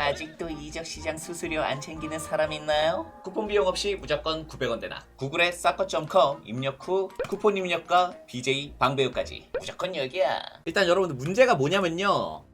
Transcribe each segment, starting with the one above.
아직도 이적 시장 수수료 안 챙기는 사람 있나요? 쿠폰 비용 없이 무조건 900원 되나. 구글에 사커.com 입력 후 쿠폰 입력과 BJ 방배우까지 무조건 여기야. 일단 여러분들 문제가 뭐냐면요.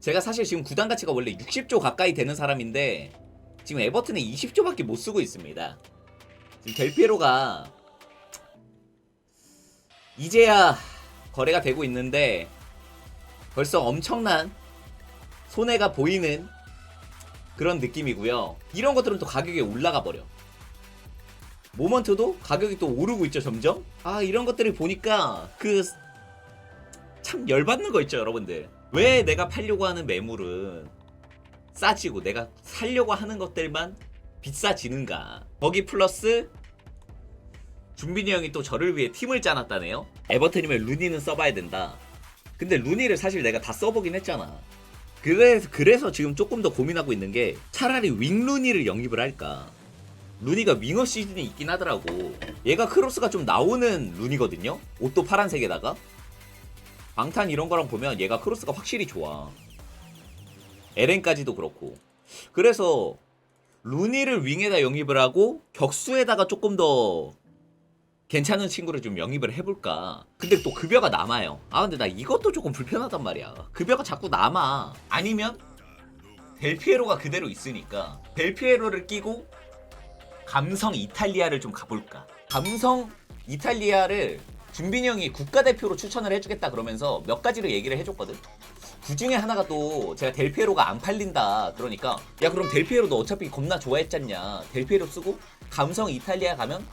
제가 사실 지금 구단 가치가 원래 60조 가까이 되는 사람인데 지금 에버튼에 20조밖에 못 쓰고 있습니다. 지금 델피에로가 이제야 거래가 되고 있는데 벌써 엄청난 손해가 보이는 그런 느낌이고요. 이런 것들은 또 가격이 올라가 버려. 모먼트도 가격이 또 오르고 있죠, 점점. 아, 이런 것들을 보니까 그 참 열받는 거 있죠, 여러분들. 왜 내가 팔려고 하는 매물은 싸지고 내가 살려고 하는 것들만 비싸지는가? 거기 플러스 준빈이 형이 또 저를 위해 팀을 짜놨다네요. 에버튼이면 루니는 써봐야 된다. 근데 루니를 사실 내가 다 써보긴 했잖아. 그래서 그래서 지금 조금 더 고민하고 있는 게 차라리 윙 루니를 영입을 할까. 루니가 윙어 시즌이 있긴 하더라고. 얘가 크로스가 좀 나오는 루니거든요. 옷도 파란색에다가 방탄 이런 거랑 보면 얘가 크로스가 확실히 좋아. 에렌까지도 그렇고. 그래서 루니를 윙에다 영입을 하고 격수에다가 조금 더 괜찮은 친구를 좀 영입을 해볼까. 근데 또 급여가 남아요. 아 근데 나 이것도 조금 불편하단 말이야. 급여가 자꾸 남아. 아니면 델피에로가 그대로 있으니까 델피에로를 끼고 감성 이탈리아를 좀 가볼까. 감성 이탈리아를 준빈이 형이 국가대표로 추천을 해주겠다 그러면서 몇 가지를 얘기를 해줬거든. 그 중에 하나가 또 제가 델피에로가 안 팔린다 그러니까 야 그럼 델피에로도 어차피 겁나 좋아했잖냐 델피에로 쓰고 감성 이탈리아 가면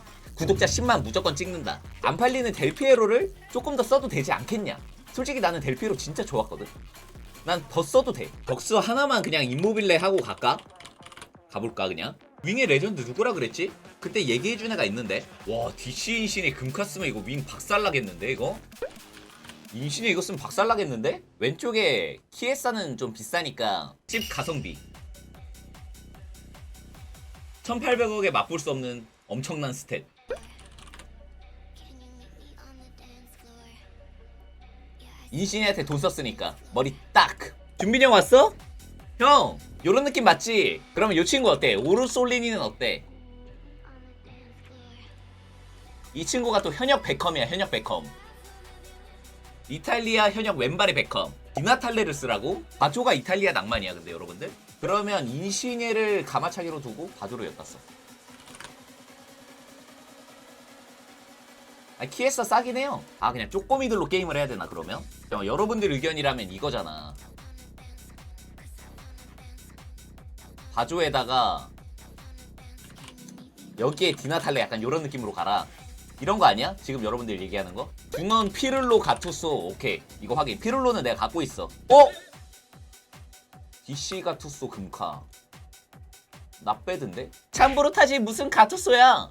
구독자 10만 무조건 찍는다. 안 팔리는 델피에로를 조금 더 써도 되지 않겠냐? 솔직히 나는 델피에로 진짜 좋았거든. 난 더 써도 돼. 덕수 하나만 그냥 임모빌레 하고 갈까? 가볼까 그냥? 윙의 레전드 누구라 그랬지? 그때 얘기해준 애가 있는데. 와 DC 인신의 금카 쓰면 이거 윙 박살나겠는데 이거? 인신이 이거 쓰면 박살나겠는데? 왼쪽에 키에사는 좀 비싸니까. 10 가성비. 1800억에 맛볼 수 없는 엄청난 스탯 인신이한테 돈 썼으니까 머리 딱 준빈이 형 왔어? 형 요런 느낌 맞지? 그러면 요 친구 어때? 오르솔리니는 어때? 이 친구가 또 현역 베컴이야 현역 베컴 이탈리아 현역 왼발의 베컴 디나탈레를 쓰라고? 바조가 이탈리아 낭만이야 근데 여러분들 그러면 인시네를 가마차기로 두고 바조로 써 아, 키에서 싸긴 해요 아 그냥 쪼꼬미들로 게임을 해야 되나 그러면? 어, 여러분들 의견이라면 이거잖아 바조에다가 여기에 디나탈레 약간 이런 느낌으로 가라 이런 거 아니야? 지금 여러분들 얘기하는 거? 중원 피를로 가투소 오케이 이거 확인 피를로는 내가 갖고 있어 어? DC 가투소 금카 나 빼든데? 잠부르타지 무슨 가투소야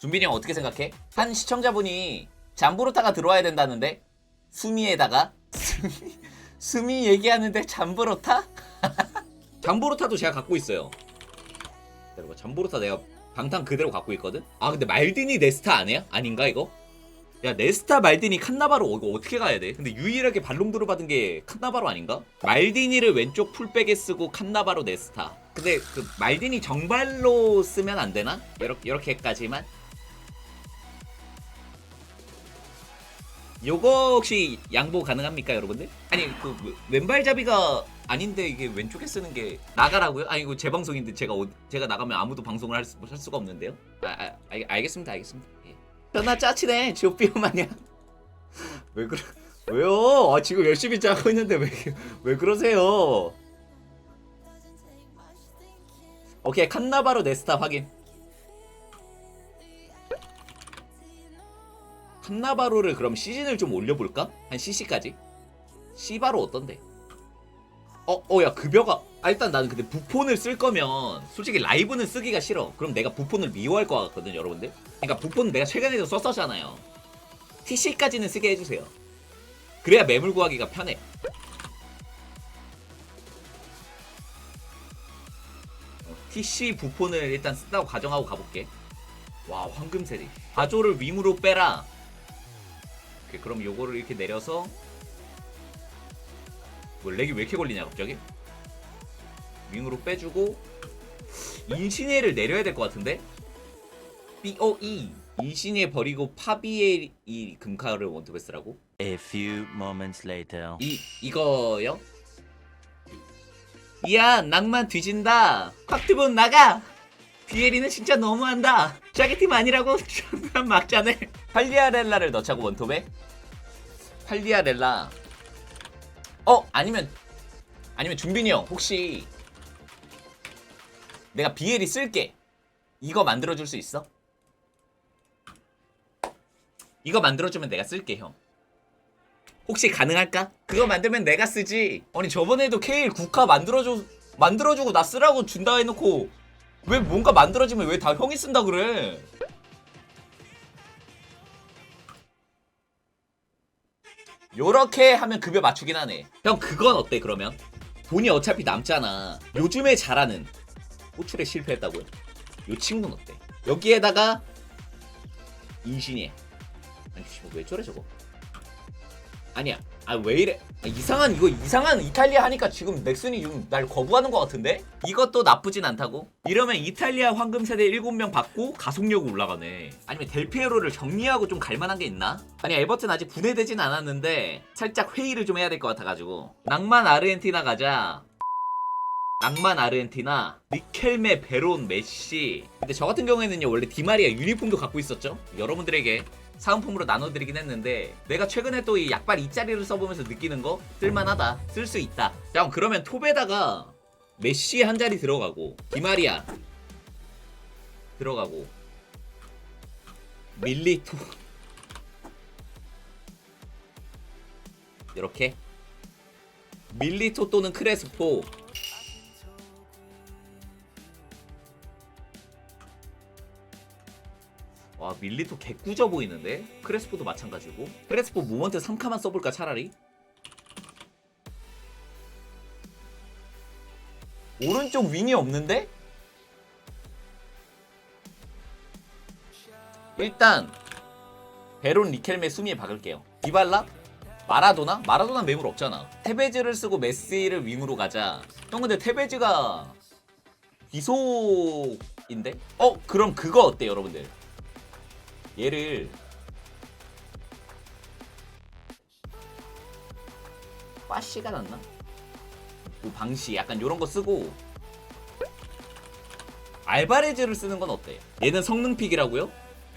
준빈이 형 어떻게 생각해? 한 시청자분이 잠부르타가 들어와야 된다는데 수미에다가 수미, 얘기하는데 잠부르타? 잠보르타도 제가 갖고 있어요. 여러분 잠보르타 내가 방탄 그대로 갖고 있거든. 아 근데 말디니 네스타 아니야? 아닌가 이거? 야 네스타 말디니 칸나바로 이거 어떻게 가야 돼? 근데 유일하게 발롱도르 받은 게 칸나바로 아닌가? 말디니를 왼쪽 풀백에 쓰고 칸나바로 네스타. 근데 그 말디니 정발로 쓰면 안 되나? 이렇게 이렇게까지만. 요거 혹시 양보 가능합니까 여러분들? 아니 그 왼발잡이가 아닌데 이게 왼쪽에 쓰는 게 나가라고요? 아니 이거 제 방송인데 제가 어, 제가 나가면 아무도 방송을 할, 수, 할 수가 없는데요? 아, 아 알, 알겠습니다 알겠습니다 예. 전화 짜치네 지오피오 마냥 왜 그래 왜요? 아 지금 열심히 짜고 있는데 왜 왜 그러세요? 오케이 칸나바로 네스타 확인 칸나바로를 그럼 시즌을 좀 올려볼까? 한 CC까지? C바로 어떤데? 어, 어, 야, 급여가. 아, 일단 나는 근데 부폰을 쓸 거면 솔직히 라이브는 쓰기가 싫어. 그럼 내가 부폰을 미워할 것 같거든, 여러분들. 그러니까 부폰은 내가 최근에도 썼었잖아요. TC까지는 쓰게 해주세요. 그래야 매물 구하기가 편해. 어, TC 부폰을 일단 쓴다고 가정하고 가볼게. 와, 황금 세리. 바조를 윙으로 빼라. 오케이, 그럼 요거를 이렇게 내려서 뭐 렉이 왜 이렇게 걸리냐 갑자기? 윙으로 빼주고 인시니에를 내려야 될 것 같은데 BOE 인시니에 버리고 파비에 이 금카를 원투베스라고? A few moments later. 이 이거요? 이야 낭만 뒤진다 곽튜브 나가 비에리는 진짜 너무한다 짜게팀 아니라고 존나 막자네 팔리아렐라를 넣자고 원톱에 팔리아렐라 어 아니면 아니면 준빈이 형 혹시 내가 비에리 쓸게 이거 만들어줄 수 있어? 이거 만들어주면 내가 쓸게 형 혹시 가능할까? 그거 만들면 내가 쓰지. 아니 저번에도 KL 국화 만들어줘 만들어주고 나 쓰라고 준다 해놓고 왜 뭔가 만들어지면 왜 다 형이 쓴다 그래? 요렇게 하면 급여 맞추긴 하네. 형 그건 어때 그러면? 돈이 어차피 남잖아. 요즘에 잘하는 호출에 실패했다고요? 요 친구는 어때? 여기에다가 인신이 아니 왜 저래 저거? 아니야. 아 왜 이래? 아, 이상한 이거 이상한 이탈리아 하니까 지금 넥슨이 좀 날 거부하는 것 같은데? 이것도 나쁘진 않다고? 이러면 이탈리아 황금 세대 7명 받고 가속력이 올라가네. 아니면 델피에로를 정리하고 좀 갈만한 게 있나? 아니 에버튼 아직 분해되진 않았는데 살짝 회의를 좀 해야 될 것 같아가지고 낭만 아르헨티나 가자. 낭만 아르헨티나, 리켈메, 베론, 메시. 근데 저 같은 경우에는요 원래 디마리아 유니폼도 갖고 있었죠. 여러분들에게 사은품으로 나눠드리긴 했는데 내가 최근에 또 이 약발 이 자리를 써보면서 느끼는 거 쓸만하다, 쓸 수 있다. 자 그러면 톱에다가 메시 한 자리 들어가고 디마리아 들어가고 밀리토 이렇게 밀리토 또는 크레스포 밀리토 개꾸져 보이는데 크레스포도 마찬가지고 크레스포 모먼트 3카만 써볼까 차라리 오른쪽 윙이 없는데? 일단 베론 리켈메 수미에 박을게요 디발라? 마라도나? 마라도나 매물 없잖아 테베즈를 쓰고 메시를 윙으로 가자 형 근데 테베즈가 비속인데? 어? 그럼 그거 어때 여러분들 얘를 빠시가 낫나? 뭐 방시 약간 요런 거 쓰고 알바레즈를 쓰는 건 어때? 얘는 성능 픽이라고요?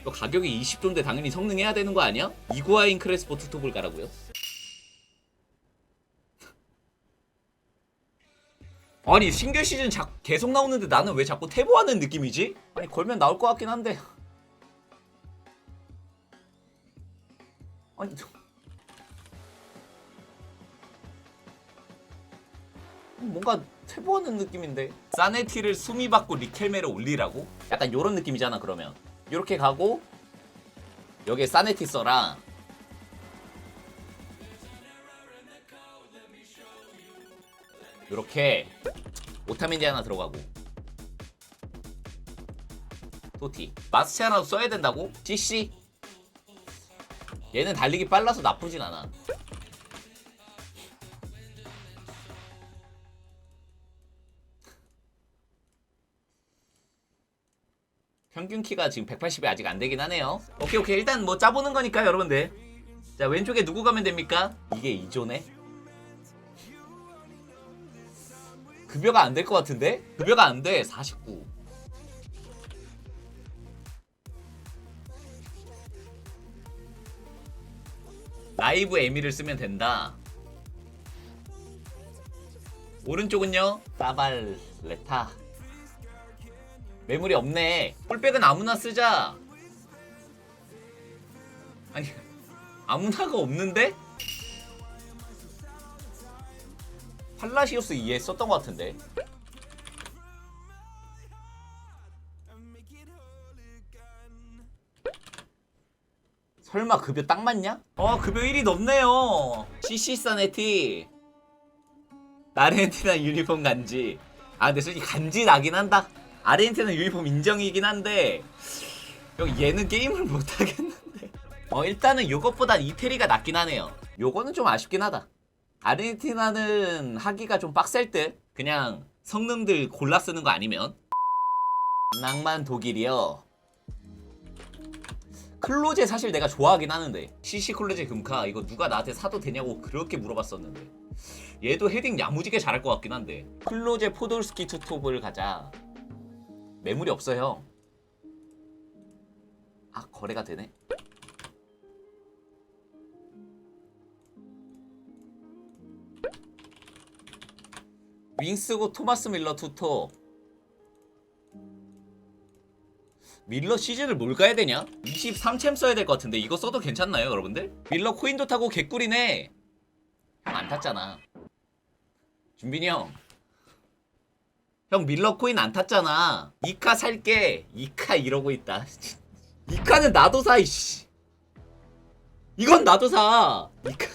또 가격이 20조인데 당연히 성능해야 되는 거 아니야? 이구아인 크레스포 투톱을 가라고요? 아니 신규 시즌 자, 계속 나오는데 나는 왜 자꾸 태보하는 느낌이지? 아니 걸면 나올 것 같긴 한데 아니 저... 뭔가 퇴보하는 느낌인데? 사네티를 수미 받고 리켈메를 올리라고? 약간 요런 느낌이잖아 그러면. 요렇게 가고 여기에 사네티 써라. 요렇게 오타멘디 하나 들어가고. 토티. 마스체라도 써야 된다고? CC 얘는 달리기 빨라서 나쁘진 않아. 평균 키가 지금 180이 아직 안 되긴 하네요. 오케이 오케이 일단 뭐 짜보는 거니까 여러분들. 자 왼쪽에 누구 가면 됩니까? 이게 이조네. 급여가 안 될 것 같은데? 급여가 안 돼. 49. 라이브 에미를 쓰면 된다. 오른쪽은요? 사발레타. 매물이 없네. 폴백은 아무나 쓰자. 아니, 아무나가 없는데? 팔라시오스 2에 썼던 것 같은데. 설마 급여 딱 맞냐? 어 급여 1이 넘네요. CC 사네티. 아르헨티나 유니폼 간지. 아 근데 솔직히 간지 나긴 한다. 아르헨티나 유니폼 인정이긴 한데 형 얘는 게임을 못하겠는데. 어 일단은 요것보단 이태리가 낫긴 하네요. 요거는 좀 아쉽긴 하다. 아르헨티나는 하기가 좀 빡셀 듯. 그냥 성능들 골라 쓰는 거 아니면. 낭만 독일이요 클로제 사실 내가 좋아하긴 하는데 CC 클로제 금카 이거 누가 나한테 사도 되냐고 그렇게 물어봤었는데 얘도 헤딩 야무지게 잘할 것 같긴 한데. 클로제 포돌스키 투톱을 가자. 매물이 없어요 아 거래가 되네. 윙스고 토마스 밀러 투톱 밀러 시즌을 뭘 가야 되냐? 23챔 써야 될 것 같은데 이거 써도 괜찮나요 여러분들? 밀러 코인도 타고 개꿀이네 형안 탔잖아 준빈이 형. 형 밀러 코인 안 탔잖아. 이카 살게. 이카 이러고 있다. 이카는 나도 사 이씨. 이건 나도 사. 이카.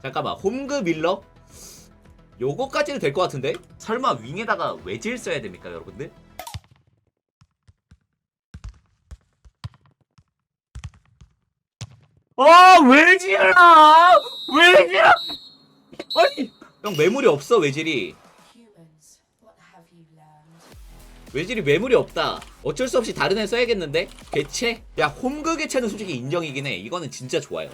잠깐만. 홈그 밀러? 요거까지는 될 것 같은데? 설마 윙에다가 외질 써야 됩니까, 여러분들? 아, 외질아! 외질아! 아니, 형 매물이 없어, 외질이. 외질이 매물이 없다. 어쩔 수 없이 다른 애 써야겠는데? 개체? 야, 홈그 개체는 솔직히 인정이긴 해. 이거는 진짜 좋아요.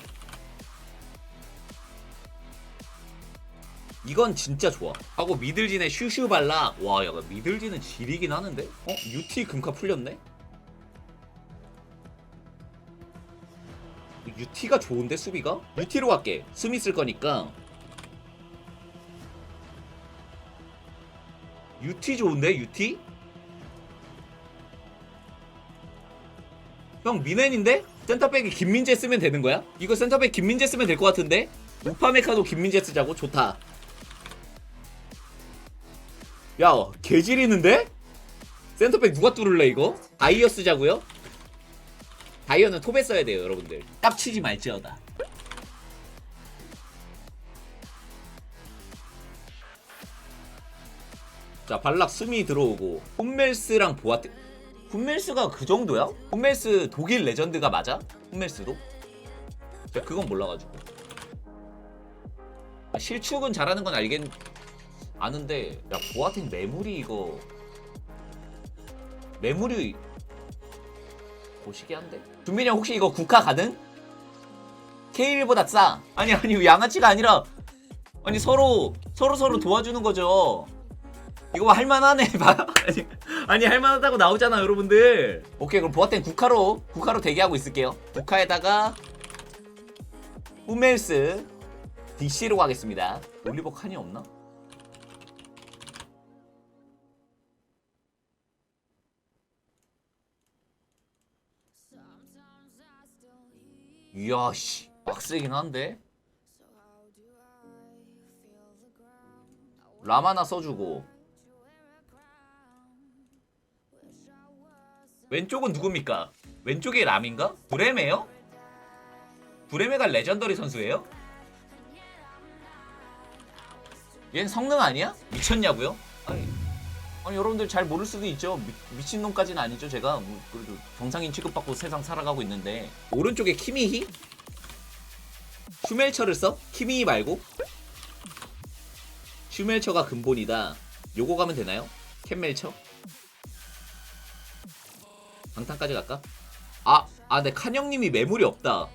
이건 진짜 좋아. 하고 미들진의 슈슈 발라. 와, 야, 미들진은 질이긴 하는데? 어? UT 금카 풀렸네? UT가 좋은데, 수비가? UT로 갈게. 숨 있을 거니까. UT 좋은데, UT? 형 미넨인데? 센터백이 김민재 쓰면 되는 거야? 이거 센터백 김민재 쓰면 될 것 같은데? 우파메카도 김민재 쓰자고? 좋다 야 개질이는데? 센터백 누가 뚫을래 이거? 다이어 쓰자고요? 다이어는 톱에 써야 돼요 여러분들 깝치지 말지어다 자 발락 스미 들어오고 홈멜스랑 보아테 홈멜스가 그 정도야? 홈멜스 독일 레전드가 맞아? 홈멜스도? 제가 그건 몰라가지고 아, 실축은 잘하는 건 알겠 아는데 야 보아텍 매물이 이거 매물이 보시게 한데 준빈이 형 혹시 이거 국화 가능? K1보다 싸 아니 아니 양아치가 아니라 아니 서로 서로 서로 도와주는 거죠 이거 뭐 할만하네 봐. 아니, 아니 할만하다고 나오잖아 여러분들 오케이 그럼 보아텐 국화로 국화로 대기하고 있을게요 국화에다가 후멜스 DC로 가겠습니다 올리버 칸이 없나? 이야 씨 빡세긴 한데 라마나 써주고 왼쪽은 누굽니까? 왼쪽이 람인가? 브레메요? 브레메가 레전더리 선수예요? 얜 성능 아니야? 미쳤냐고요? 아니, 아니 여러분들 잘 모를 수도 있죠. 미, 미친놈까지는 아니죠. 제가 뭐 그래도 정상인 취급받고 세상 살아가고 있는데 오른쪽에 키미히? 슈멜처를 써? 키미히 말고? 슈멜처가 근본이다. 요거 가면 되나요? 캔멜처? 방탄까지 갈까? 아, 아, 내 칸형님이 매물이 없다.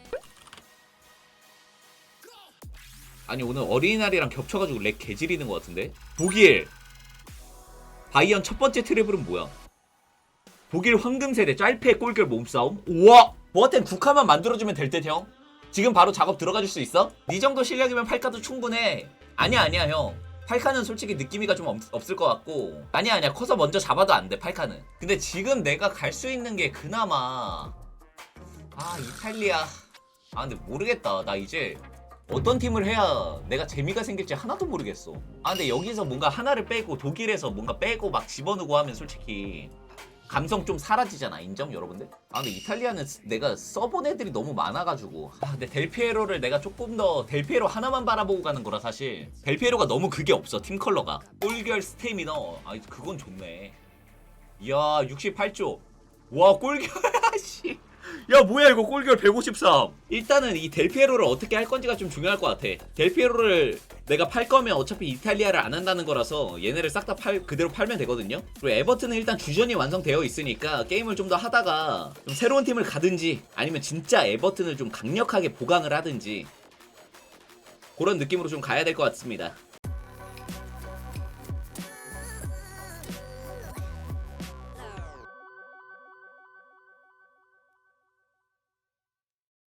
아니 오늘 어린이날이랑 겹쳐가지고 렉 개지리는 것 같은데? 독일 바이언 첫 번째 트래블은 뭐야? 독일 황금 세대 짤패 꼴결 몸싸움? 우와! 보아텐 국화만 만들어주면 될 듯 형. 지금 바로 작업 들어가 줄 수 있어? 네 정도 실력이면 팔카도 충분해. 아니야 아니야 형. 팔카는 솔직히 느낌이가 좀 없, 없을 것 같고 아니야 아니야 커서 먼저 잡아도 안돼 팔카는 근데 지금 내가 갈 수 있는 게 그나마 아 이탈리아 아 근데 모르겠다 나 이제 어떤 팀을 해야 내가 재미가 생길지 하나도 모르겠어. 아 근데 여기서 뭔가 하나를 빼고 독일에서 뭔가 빼고 막 집어넣고 하면 솔직히 감성 좀 사라지잖아 인정 여러분들? 아 근데 이탈리아는 스- 내가 써본 애들이 너무 많아가지고. 아 근데 델피에로를 내가 조금 더 델피에로 하나만 바라보고 가는 거라 사실 델피에로가 너무 그게 없어 팀 컬러가. 꼴결 스테미너. 아 그건 좋네. 이야 68조. 와 꼴결 씨 야 뭐야 이거 골결 153 일단은 이 델피에로를 어떻게 할 건지가 좀 중요할 것 같아. 델피에로를 내가 팔 거면 어차피 이탈리아를 안 한다는 거라서 얘네를 싹 다 팔 그대로 팔면 되거든요. 그리고 에버튼은 일단 주전이 완성되어 있으니까 게임을 좀 더 하다가 좀 새로운 팀을 가든지 아니면 진짜 에버튼을 좀 강력하게 보강을 하든지 그런 느낌으로 좀 가야 될 것 같습니다